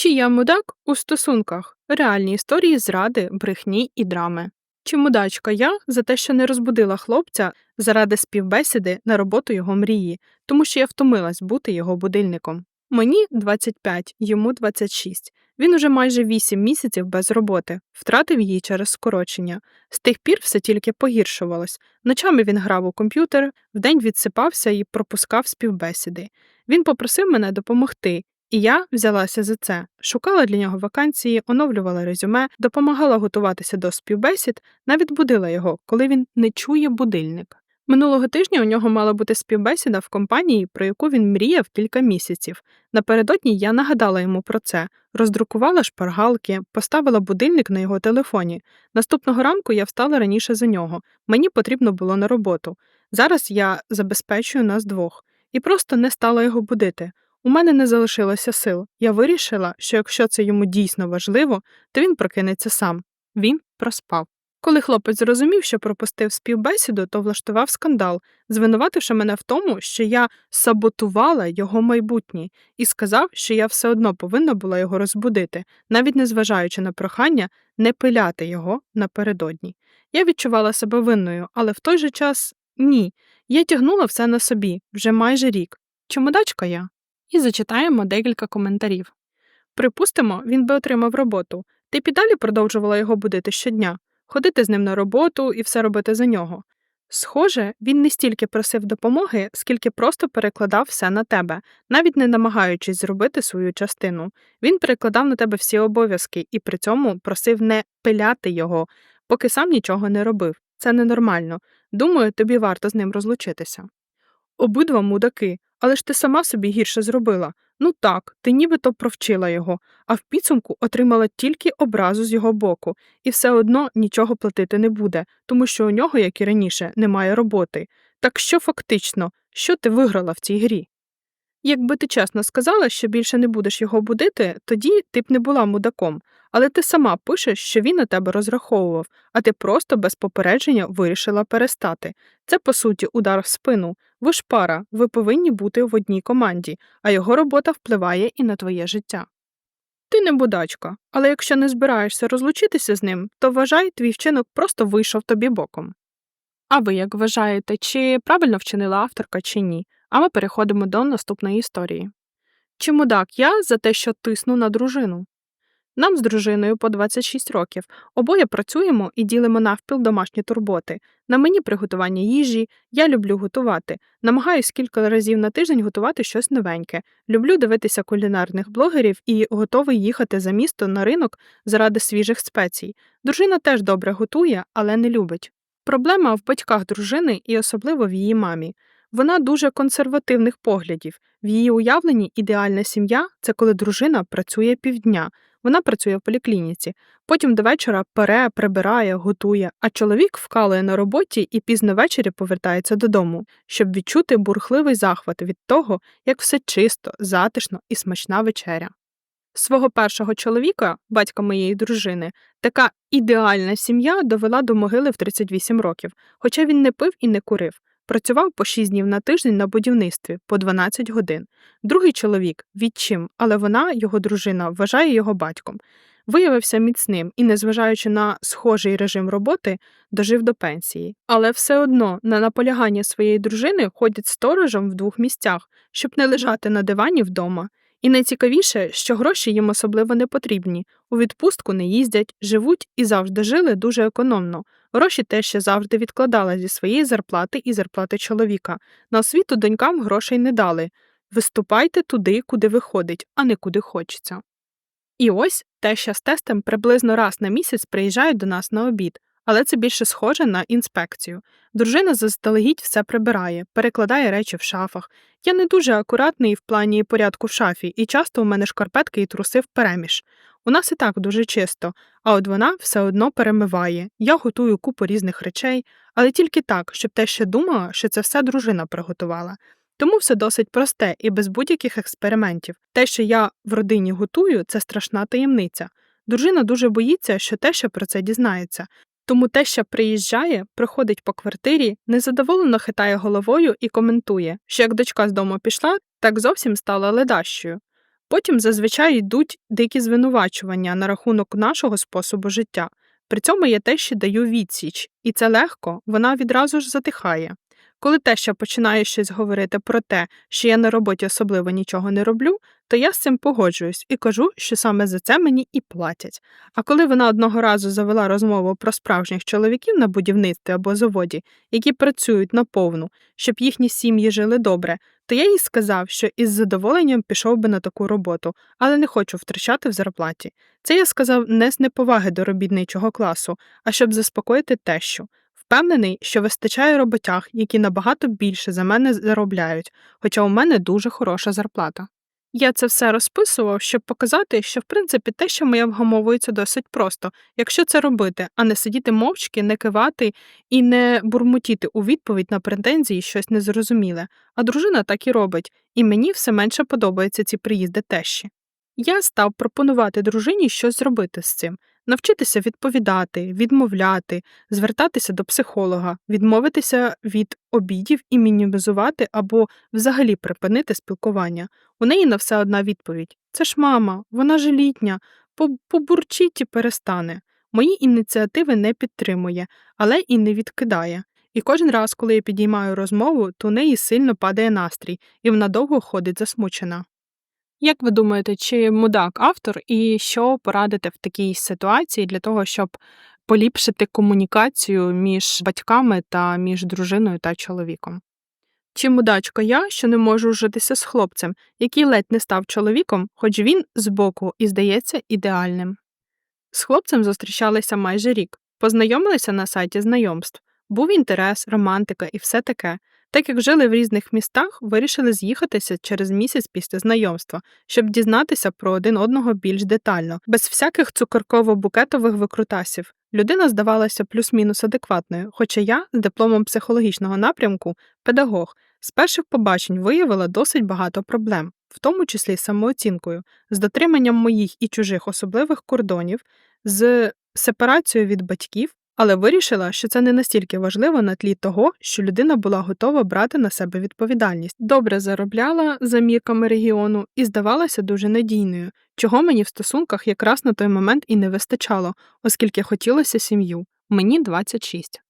Чи я мудак у стосунках? Реальні історії зради, брехні і драми. Чи мудачка я за те, що не розбудила хлопця заради співбесіди на роботу його мрії, тому що я втомилась бути його будильником. Мені 25, йому 26. Він уже майже 8 місяців без роботи, втратив її через скорочення. З тих пір все тільки погіршувалось. Ночами він грав у комп'ютер, вдень відсипався і пропускав співбесіди. Він попросив мене допомогти, і я взялася за це, шукала для нього вакансії, оновлювала резюме, допомагала готуватися до співбесід, навіть будила його, коли він не чує будильник. Минулого тижня у нього мала бути співбесіда в компанії, про яку він мріяв кілька місяців. Напередодні я нагадала йому про це, роздрукувала шпаргалки, поставила будильник на його телефоні. Наступного ранку я встала раніше за нього. Мені потрібно було на роботу. Зараз я забезпечую нас двох і просто не стала його будити. У мене не залишилося сил. Я вирішила, що якщо це йому дійсно важливо, то він прокинеться сам. Він проспав. Коли хлопець зрозумів, що пропустив співбесіду, то влаштував скандал, звинувативши мене в тому, що я саботувала його майбутнє, і сказав, що я все одно повинна була його розбудити, навіть незважаючи на прохання не пиляти його напередодні. Я відчувала себе винною, але в той же час ні. Я тягнула все на собі вже майже рік. Чому дачка я? І зачитаємо декілька коментарів. Припустимо, він би отримав роботу. Ти б і далі продовжувала його будити щодня, ходити з ним на роботу і все робити за нього. Схоже, він не стільки просив допомоги, скільки просто перекладав все на тебе, навіть не намагаючись зробити свою частину. Він перекладав на тебе всі обов'язки і при цьому просив не пиляти його, поки сам нічого не робив. Це ненормально. Думаю, тобі варто з ним розлучитися. Обидва мудаки, але ж ти сама собі гірше зробила. Ну так, ти нібито провчила його, а в підсумку отримала тільки образу з його боку, і все одно нічого платити не буде, тому що у нього, як і раніше, немає роботи. Так що фактично, що ти виграла в цій грі? Якби ти чесно сказала, що більше не будеш його будити, тоді ти б не була мудаком, але ти сама пишеш, що він на тебе розраховував, а ти просто без попередження вирішила перестати. Це, по суті, удар в спину. Ви ж пара, ви повинні бути в одній команді, а його робота впливає і на твоє життя. Ти не будачка, але якщо не збираєшся розлучитися з ним, то вважай, твій вчинок просто вийшов тобі боком. А ви як вважаєте, чи правильно вчинила авторка, чи ні? А ми переходимо до наступної історії. Чи мудак я за те, що тисну на дружину? Нам з дружиною по 26 років. Обоє працюємо і ділимо навпіл домашні турботи. На мені приготування їжі, я люблю готувати. Намагаюсь кілька разів на тиждень готувати щось новеньке. Люблю дивитися кулінарних блогерів і готовий їхати за місто на ринок заради свіжих спецій. Дружина теж добре готує, але не любить. Проблема в батьках дружини і особливо в її мамі. Вона дуже консервативних поглядів. В її уявленні ідеальна сім'я це коли дружина працює півдня. Вона працює в поліклініці, потім до вечора пере, прибирає, готує, а чоловік вкалує на роботі і пізно ввечері повертається додому, щоб відчути бурхливий захват від того, як все чисто, затишно і смачна вечеря. Свого першого чоловіка, батька моєї дружини, така ідеальна сім'я довела до могили в 38 років, хоча він не пив і не курив. Працював по 6 днів на тиждень на будівництві по 12 годин. Другий чоловік відчим, але вона, його дружина, вважає його батьком. Виявився міцним і, незважаючи на схожий режим роботи, дожив до пенсії. Але все одно на наполягання своєї дружини ходять сторожем в двох місцях, щоб не лежати на дивані вдома. І найцікавіше, що гроші їм особливо не потрібні. У відпустку не їздять, живуть і завжди жили дуже економно. Гроші теж ще завжди відкладала зі своєї зарплати і зарплати чоловіка. На освіту донькам грошей не дали. Виступайте туди, куди виходить, а не куди хочеться. І ось теща з тестем приблизно раз на місяць приїжджають до нас на обід, але це більше схоже на інспекцію. Дружина заздалегідь все прибирає, перекладає речі в шафах. Я не дуже акуратний в плані порядку в шафі, і часто у мене шкарпетки і труси в переміж. У нас і так дуже чисто, а от вона все одно перемиває. Я готую купу різних речей, але тільки так, щоб те ще думала, що це все дружина приготувала. Тому все досить просте і без будь-яких експериментів. Те, що я в родині готую, це страшна таємниця. Дружина дуже боїться, що те, що про це дізнається. Тому те, що приїжджає, проходить по квартирі, незадоволено хитає головою і коментує, що як дочка з дому пішла, так зовсім стала ледащою. Потім зазвичай йдуть дикі звинувачування на рахунок нашого способу життя. При цьому я тещі даю відсіч, і це легко, вона відразу ж затихає. Коли теща починає щось говорити про те, що я на роботі особливо нічого не роблю, то я з цим погоджуюсь і кажу, що саме за це мені і платять. А коли вона одного разу завела розмову про справжніх чоловіків на будівництві або заводі, які працюють наповну, щоб їхні сім'ї жили добре, то я їй сказав, що із задоволенням пішов би на таку роботу, але не хочу втрачати в зарплаті. Це я сказав не з неповаги до робітничого класу, а щоб заспокоїти тещу. Впевнений, що вистачає роботяг, які набагато більше за мене заробляють, хоча у мене дуже хороша зарплата. Я це все розписував, щоб показати, що в принципі те, що моя вгамовується досить просто, якщо це робити, а не сидіти мовчки, не кивати і не бурмотіти у відповідь на претензії щось незрозуміле. А дружина так і робить, і мені все менше подобаються ці приїзди тещі. Я став пропонувати дружині щось зробити з цим, навчитися відповідати, відмовляти, звертатися до психолога, відмовитися від обідів і мінімізувати або взагалі припинити спілкування. У неї на все одна відповідь: це ж мама, вона ж літня, побурчить і перестане. Мої ініціативи не підтримує, але і не відкидає. І кожен раз, коли я підіймаю розмову, то у неї сильно падає настрій, і вона довго ходить засмучена. Як ви думаєте, чи мудак автор і що порадите в такій ситуації для того, щоб поліпшити комунікацію між батьками та між дружиною та чоловіком? Чи мудачка я, що не можу житися з хлопцем, який ледь не став чоловіком, хоч він збоку і здається ідеальним? З хлопцем зустрічалися майже рік, познайомилися на сайті знайомств, був інтерес, романтика і все таке. Так як жили в різних містах, вирішили з'їхатися через місяць після знайомства, щоб дізнатися про один одного більш детально, без всяких цукерково-букетових викрутасів. Людина здавалася плюс-мінус адекватною, хоча я з дипломом психологічного напрямку, педагог, з перших побачень виявила досить багато проблем, в тому числі з самооцінкою, з дотриманням моїх і чужих особливих кордонів, з сепарацією від батьків але вирішила, що це не настільки важливо на тлі того, що людина була готова брати на себе відповідальність, добре заробляла за мірками регіону і здавалася дуже надійною, чого мені в стосунках якраз на той момент і не вистачало, оскільки хотілося сім'ю. Мені 26.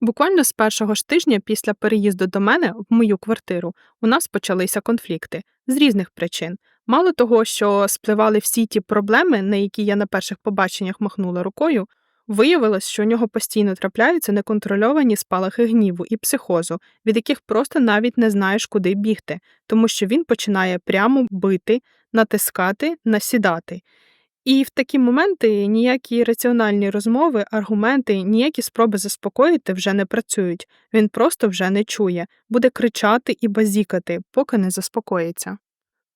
Буквально з першого ж тижня після переїзду до мене в мою квартиру у нас почалися конфлікти з різних причин. Мало того, що спливали всі ті проблеми, на які я на перших побаченнях махнула рукою, Виявилось, що у нього постійно трапляються неконтрольовані спалахи гніву і психозу, від яких просто навіть не знаєш, куди бігти, тому що він починає прямо бити, натискати, насідати. І в такі моменти ніякі раціональні розмови, аргументи, ніякі спроби заспокоїти вже не працюють. Він просто вже не чує, буде кричати і базікати, поки не заспокоїться.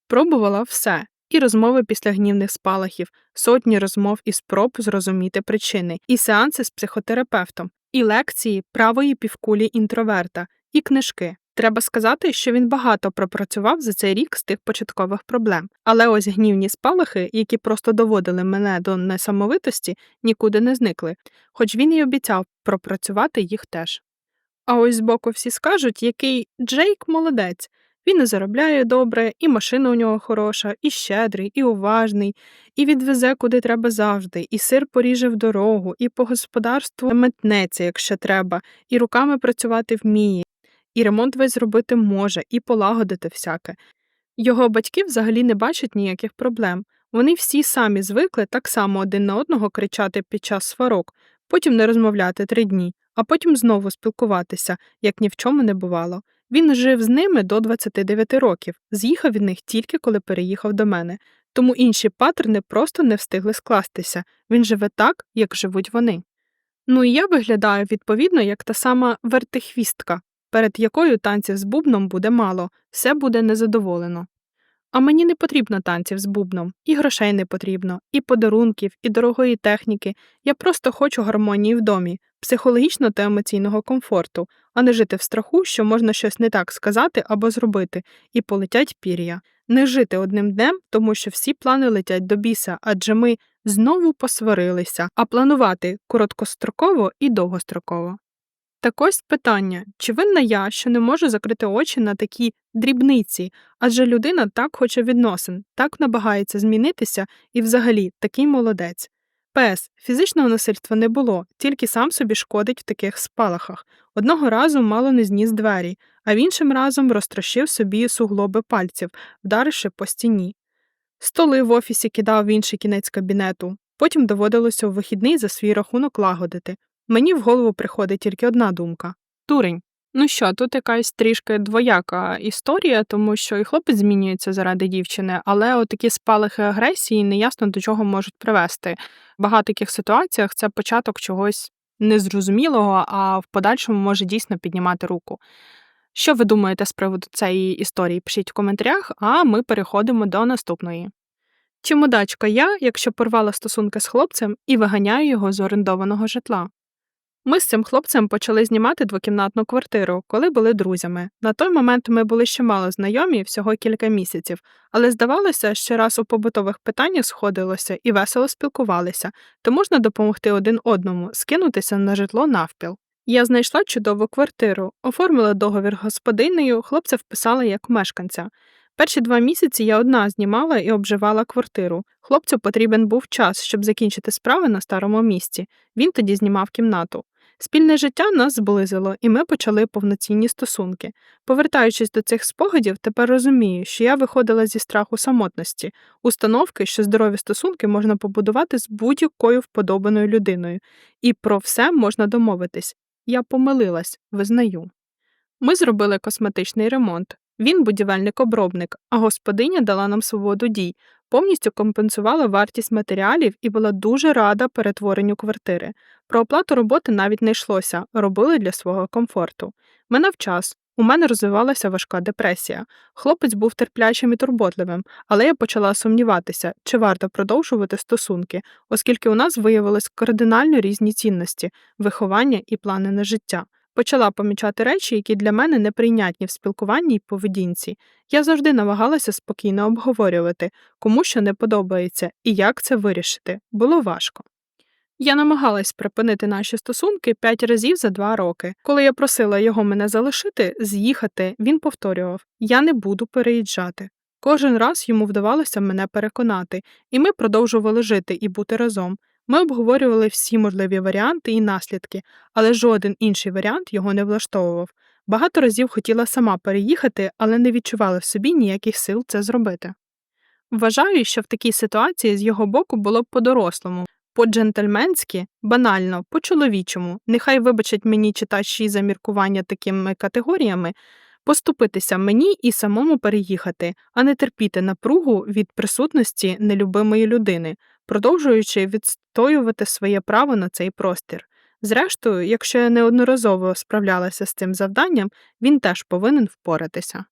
Пробувала все і розмови після гнівних спалахів, сотні розмов і спроб зрозуміти причини, і сеанси з психотерапевтом, і лекції правої півкулі інтроверта, і книжки. Треба сказати, що він багато пропрацював за цей рік з тих початкових проблем, але ось гнівні спалахи, які просто доводили мене до несамовитості, нікуди не зникли, хоч він і обіцяв пропрацювати їх теж. А ось збоку всі скажуть, який Джейк молодець, він і заробляє добре, і машина у нього хороша, і щедрий, і уважний, і відвезе куди треба завжди, і сир поріже в дорогу, і по господарству метнеться, якщо треба, і руками працювати вміє, і ремонт весь зробити може, і полагодити всяке. Його батьки взагалі не бачать ніяких проблем. Вони всі самі звикли так само один на одного кричати під час сварок, потім не розмовляти три дні, а потім знову спілкуватися, як ні в чому не бувало. Він жив з ними до 29 років, з'їхав від них тільки коли переїхав до мене, тому інші паттерни просто не встигли скластися він живе так, як живуть вони. Ну і я виглядаю відповідно як та сама вертихвістка, перед якою танців з бубном буде мало, все буде незадоволено. А мені не потрібно танців з бубном, і грошей не потрібно, і подарунків, і дорогої техніки. Я просто хочу гармонії в домі, психологічно та емоційного комфорту, а не жити в страху, що можна щось не так сказати або зробити, і полетять пір'я, не жити одним днем, тому що всі плани летять до біса, адже ми знову посварилися, а планувати короткостроково і довгостроково. Так ось питання: чи винна я, що не можу закрити очі на такі дрібниці? Адже людина так хоче відносин, так намагається змінитися і взагалі такий молодець. Пес, фізичного насильства не було, тільки сам собі шкодить в таких спалахах. Одного разу мало не зніс двері, а в іншим разом розтрощив собі суглоби пальців, вдаривши по стіні. Столи в офісі кидав в інший кінець кабінету, потім доводилося у вихідний за свій рахунок лагодити. Мені в голову приходить тільки одна думка Турень. Ну що, тут якась трішки двояка історія, тому що і хлопець змінюється заради дівчини, але отакі спалахи агресії неясно до чого можуть привести. В багатих ситуаціях це початок чогось незрозумілого, а в подальшому може дійсно піднімати руку. Що ви думаєте з приводу цієї історії? Пишіть в коментарях, а ми переходимо до наступної. Чи мудачка я, якщо порвала стосунки з хлопцем і виганяю його з орендованого житла? Ми з цим хлопцем почали знімати двокімнатну квартиру, коли були друзями. На той момент ми були ще мало знайомі, всього кілька місяців, але здавалося, що раз у побутових питаннях сходилося і весело спілкувалися, то можна допомогти один одному, скинутися на житло навпіл. Я знайшла чудову квартиру, оформила договір господинею, хлопця вписала як мешканця. Перші два місяці я одна знімала і обживала квартиру. Хлопцю потрібен був час, щоб закінчити справи на старому місці. Він тоді знімав кімнату. Спільне життя нас зблизило, і ми почали повноцінні стосунки. Повертаючись до цих спогадів, тепер розумію, що я виходила зі страху самотності, установки, що здорові стосунки можна побудувати з будь-якою вподобаною людиною, і про все можна домовитись. Я помилилась, визнаю. Ми зробили косметичний ремонт. Він будівельник-обробник, а господиня дала нам свободу дій, повністю компенсувала вартість матеріалів і була дуже рада перетворенню квартири. Про оплату роботи навіть не йшлося, робили для свого комфорту. Минав час. У мене розвивалася важка депресія. Хлопець був терплячим і турботливим, але я почала сумніватися, чи варто продовжувати стосунки, оскільки у нас виявилось кардинально різні цінності, виховання і плани на життя. Почала помічати речі, які для мене неприйнятні в спілкуванні й поведінці. Я завжди намагалася спокійно обговорювати, кому що не подобається і як це вирішити. Було важко. Я намагалась припинити наші стосунки п'ять разів за два роки. Коли я просила його мене залишити, з'їхати, він повторював Я не буду переїжджати. Кожен раз йому вдавалося мене переконати, і ми продовжували жити і бути разом. Ми обговорювали всі можливі варіанти і наслідки, але жоден інший варіант його не влаштовував. Багато разів хотіла сама переїхати, але не відчувала в собі ніяких сил це зробити. Вважаю, що в такій ситуації з його боку було б по-дорослому, по-джентльменськи, банально, по-чоловічому, нехай вибачать мені читачі за міркування такими категоріями, поступитися мені і самому переїхати, а не терпіти напругу від присутності нелюбимої людини, продовжуючи відстоювати своє право на цей простір. Зрештою, якщо я неодноразово справлялася з цим завданням, він теж повинен впоратися.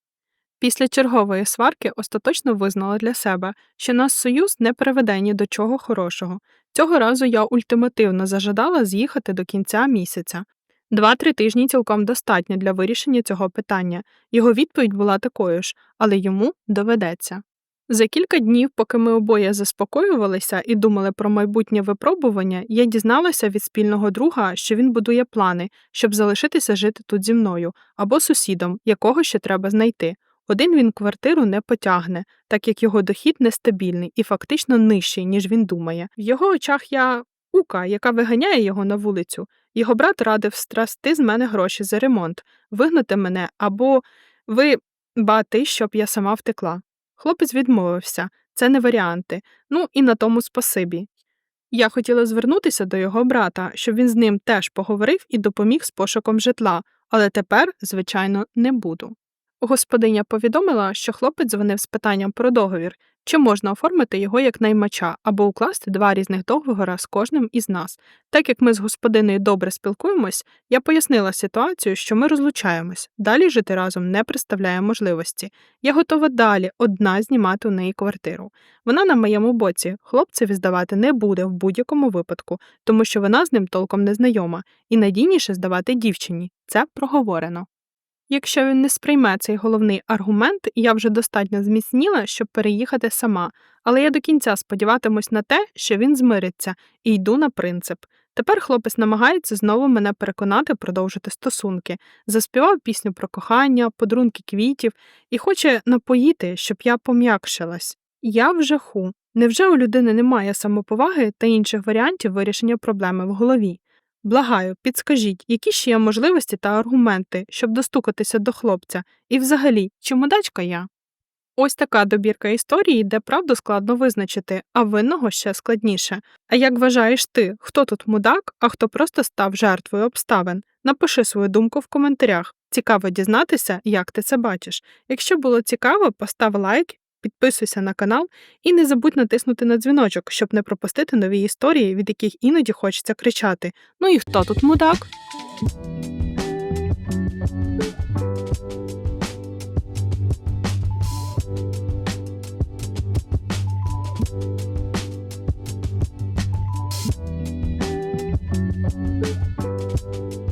Після чергової сварки остаточно визнала для себе, що наш союз не приведе ні до чого хорошого. Цього разу я ультимативно зажадала з'їхати до кінця місяця. Два-три тижні цілком достатньо для вирішення цього питання. Його відповідь була такою ж, але йому доведеться. За кілька днів, поки ми обоє заспокоювалися і думали про майбутнє випробування, я дізналася від спільного друга, що він будує плани, щоб залишитися жити тут зі мною або сусідом, якого ще треба знайти. Один він квартиру не потягне, так як його дохід нестабільний і фактично нижчий, ніж він думає. В його очах я ука, яка виганяє його на вулицю. Його брат радив страсти з мене гроші за ремонт, вигнати мене або ви бати, щоб я сама втекла. Хлопець відмовився це не варіанти, ну і на тому спасибі. Я хотіла звернутися до його брата, щоб він з ним теж поговорив і допоміг з пошуком житла, але тепер, звичайно, не буду. Господиня повідомила, що хлопець дзвонив з питанням про договір, чи можна оформити його як наймача або укласти два різних договора з кожним із нас. Так як ми з господиною добре спілкуємось, я пояснила ситуацію, що ми розлучаємось, далі жити разом не представляє можливості. Я готова далі одна знімати у неї квартиру. Вона на моєму боці, хлопцеві здавати не буде в будь-якому випадку, тому що вона з ним толком не знайома, і надійніше здавати дівчині. Це проговорено. Якщо він не сприйме цей головний аргумент, я вже достатньо зміцніла, щоб переїхати сама, але я до кінця сподіватимусь на те, що він змириться, і йду на принцип. Тепер хлопець намагається знову мене переконати продовжити стосунки. Заспівав пісню про кохання, подарунки квітів і хоче напоїти, щоб я пом'якшилась. Я в жаху. Невже у людини немає самоповаги та інших варіантів вирішення проблеми в голові? Благаю, підскажіть, які ще є можливості та аргументи, щоб достукатися до хлопця, і взагалі, чи мудачка я? Ось така добірка історії, де правду складно визначити, а винного ще складніше. А як вважаєш ти, хто тут мудак, а хто просто став жертвою обставин? Напиши свою думку в коментарях. Цікаво дізнатися, як ти це бачиш. Якщо було цікаво, постав лайк, підписуйся на канал і не забудь натиснути на дзвіночок, щоб не пропустити нові історії, від яких іноді хочеться кричати: Ну і хто тут мудак? Thank you.